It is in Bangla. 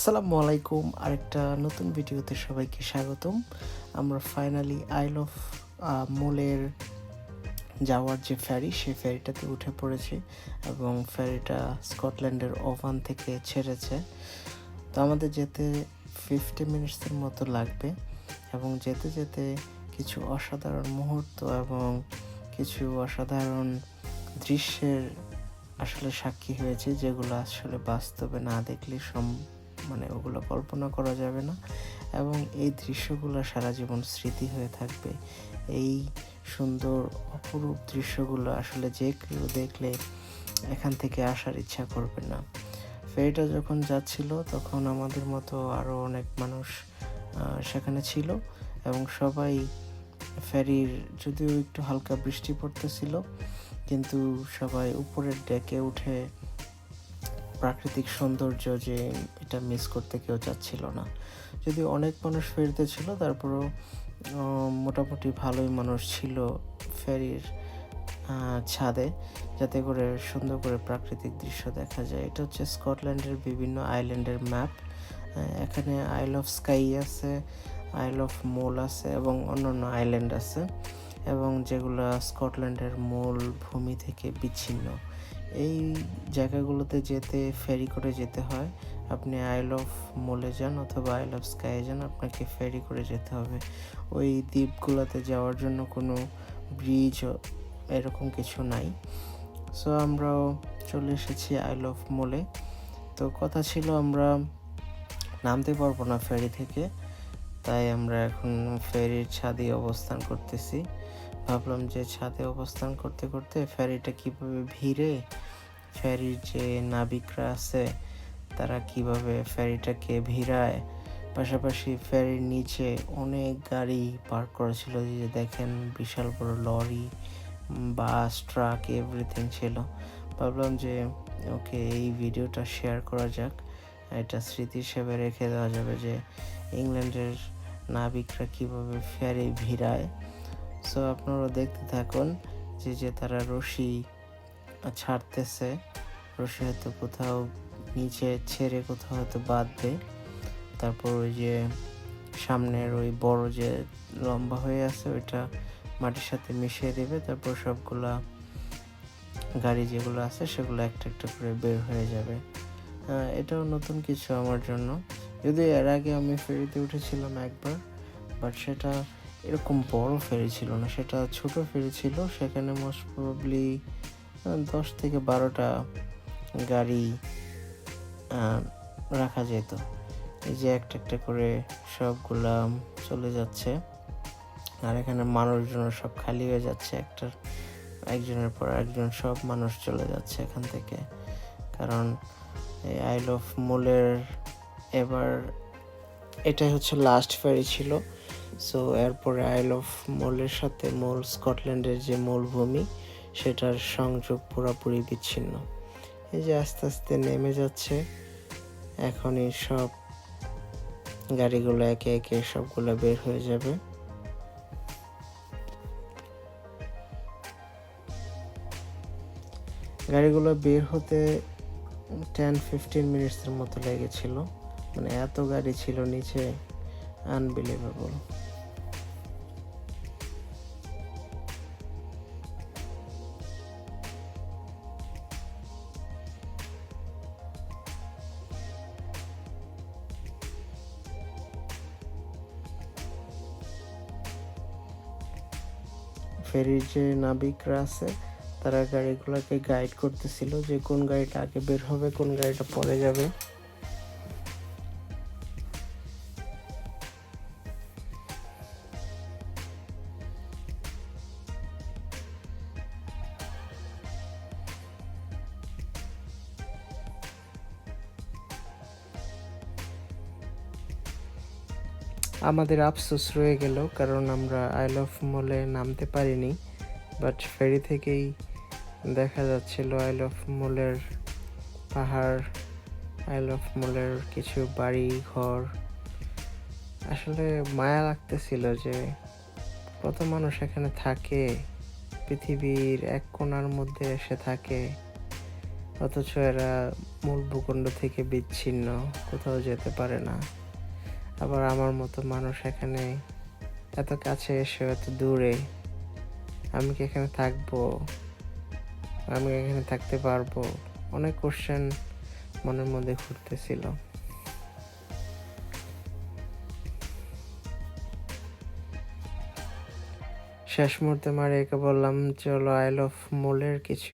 আসসালামু আলাইকুম আরেকটা নতুন ভিডিওতে সবাইকে স্বাগতম। আমরা ফাইনালি আইল অফ মোলের যাওয়ার যে ফেরি সেই ফেরিটাতে উঠে পড়েছি এবং ফেরিটা স্কটল্যান্ডের ওভান থেকে ছেড়েছে। তো আমাদের যেতে ফিফটি মিনিটসের মতো লাগবে এবং যেতে যেতে কিছু অসাধারণ মুহূর্ত এবং কিছু অসাধারণ দৃশ্যের আসলে সাক্ষী হয়েছে যেগুলো আসলে বাস্তবে না দেখলে সম মানে ওগুলো কল্পনা করা যাবে না। এবং এই দৃশ্যগুলো সারা জীবন স্মৃতি হয়ে থাকবে। এই সুন্দর অপরূপ দৃশ্যগুলো আসলে যে কেউ দেখলে এখান থেকে আসার ইচ্ছা করবে না। ফেরিটা যখন যাচ্ছিল, তখন আমাদের মতো আরও অনেক মানুষ সেখানে ছিল এবং সবাই ফেরির যদিও একটু হালকা বৃষ্টি পড়তেছিল, কিন্তু সবাই উপরের ডেকে উঠে প্রাকৃতিক সৌন্দর্য যে এটা মিস করতে কেউ চাচ্ছিল না। যদি অনেক মানুষ ফেরিতে ছিল, তারপরও মোটামুটি ভালোই মানুষ ছিল ফেরির ছাদে, যাতে করে সুন্দর করে প্রাকৃতিক দৃশ্য দেখা যায়। এটা হচ্ছে স্কটল্যান্ডের বিভিন্ন আইল্যান্ডের ম্যাপ। এখানে আইল অফ স্কাই আছে আইল অফ মোল আছে এবং অন্যান্য আইল্যান্ড আছে এবং যেগুলো স্কটল্যান্ডের মূল ভূমি থেকে বিচ্ছিন্ন। এই জায়গাগুলোতে যেতে ফেরি করে যেতে হয়। আপনি আইল অফ মোলে যান অথবা আইল অফ স্কাই যান, আপনাকে ফেরি করে যেতে হবে। ওই দ্বীপগুলোতে যাওয়ার জন্য কোনো ব্রিজ এরকম কিছু নাই। সো আমরাও চলে এসেছি আইল অফ মোলে তো কথা ছিল আমরা নামতে পারব না ফেরি থেকে। তাই আমরা এখন ফেরির ছাদে অবস্থান করতেছি। ভাবলাম যে ছাদে অবস্থান করতে করতে ফেরিটা কীভাবে ভিড়ে, ফেরির যে নাবিকরা আছে, তারা কীভাবে ফেরিটাকে ভিড়ায়। পাশাপাশি ফেরির নিচে অনেক গাড়ি পার্ক করা ছিল যে দেখেন বিশাল বড় লরি, বাস, ট্রাক, এভরিথিং ছিল। ভাবলাম যে, ওকে এই ভিডিওটা শেয়ার করা যাক। এটা স্মৃতি হিসেবে রেখে দেওয়া যাবে যে ইংল্যান্ডের নাবিকরা কীভাবে ফেরি ভিড়ায়। সো আপনারা দেখতে থাকুন যে যে তারা রশি ছাড়তেছে, রশি হয়তো কোথাও নিচে ছেড়ে কোথাও হয়তো বাঁধবে তারপর ওই যে সামনের ওই বড় যে লম্বা হয়ে আছে, ওইটা মাটির সাথে মিশিয়ে দেবে। তারপর সবগুলা গাড়ি যেগুলো আছে, সেগুলো একটা একটা করে বের হয়ে যাবে। এটাও নতুন কিছু আমার জন্য। যদিও এর আগে আমি ফেরিতে উঠেছিলাম একবার বাট সেটা এরকম বড় ফেরি ছিল না। সেটা ছোট ফেরি ছিল, সেখানে মোস্ট প্রবলি দশ থেকে বারোটা গাড়ি রাখা যেত। এই যে একটা একটা করে সবগুলা চলে যাচ্ছে, আর এখানে মানুষজন সব খালি হয়ে যাচ্ছে, একটা একজনের পর একজন সব মানুষ চলে যাচ্ছে এখান থেকে। কারণ এই আইল অফ মোলের এবার এটাই হচ্ছে লাস্ট ফেরি ছিল। সো এরপরে আইল অফ মোলের সাথে মূল স্কটল্যান্ডের যে মূল ভূমি, সেটার সংযোগ পুরোপুরি বিচ্ছিন্ন। এই যে আস্তে আস্তে নেমে যাচ্ছে, এখনই সব গাড়িগুলো একে একে সবগুলো বের হয়ে যাবে। গাড়িগুলো বের হতে টেন ফিফটিন মিনিটসের মতো লেগেছিল। মানে এত গাড়ি ছিল নিচে আনবিলিভেবল ফেরির যে নাবিকরা আছে, তারা গাড়িগুলোকে গাইড করতেছিল যে কোন গাড়িটা আগে বের হবে, কোন গাড়িটা পরে যাবে। আমাদের আফসোস রয়ে গেল, কারণ আমরা আইল অফ মলে নামতে পারিনি বাট ফেরি থেকেই দেখা যাচ্ছিল আইল অফ মলের পাহাড় আইল অফ মলের কিছু বাড়ি, ঘর। আসলে মায়া লাগতেছিল যে কত মানুষ এখানে থাকে, পৃথিবীর এক কোণার মধ্যে এসে থাকে, অথচ এরা মূল ভূখণ্ড থেকে বিচ্ছিন্ন, কোথাও যেতে পারে না। আবার আমার মতো মানুষ এখানে, এত কাছে এসে এত দূরে, আমি কি এখানে থাকব? আমি এখানে থাকতে পারব? অনেক কোশ্চেন মনের মধ্যে ঘুরতেছিল। শেষ মুহূর্তে মারিয়াকে বললাম, চলো আই লভ মোলের কিছু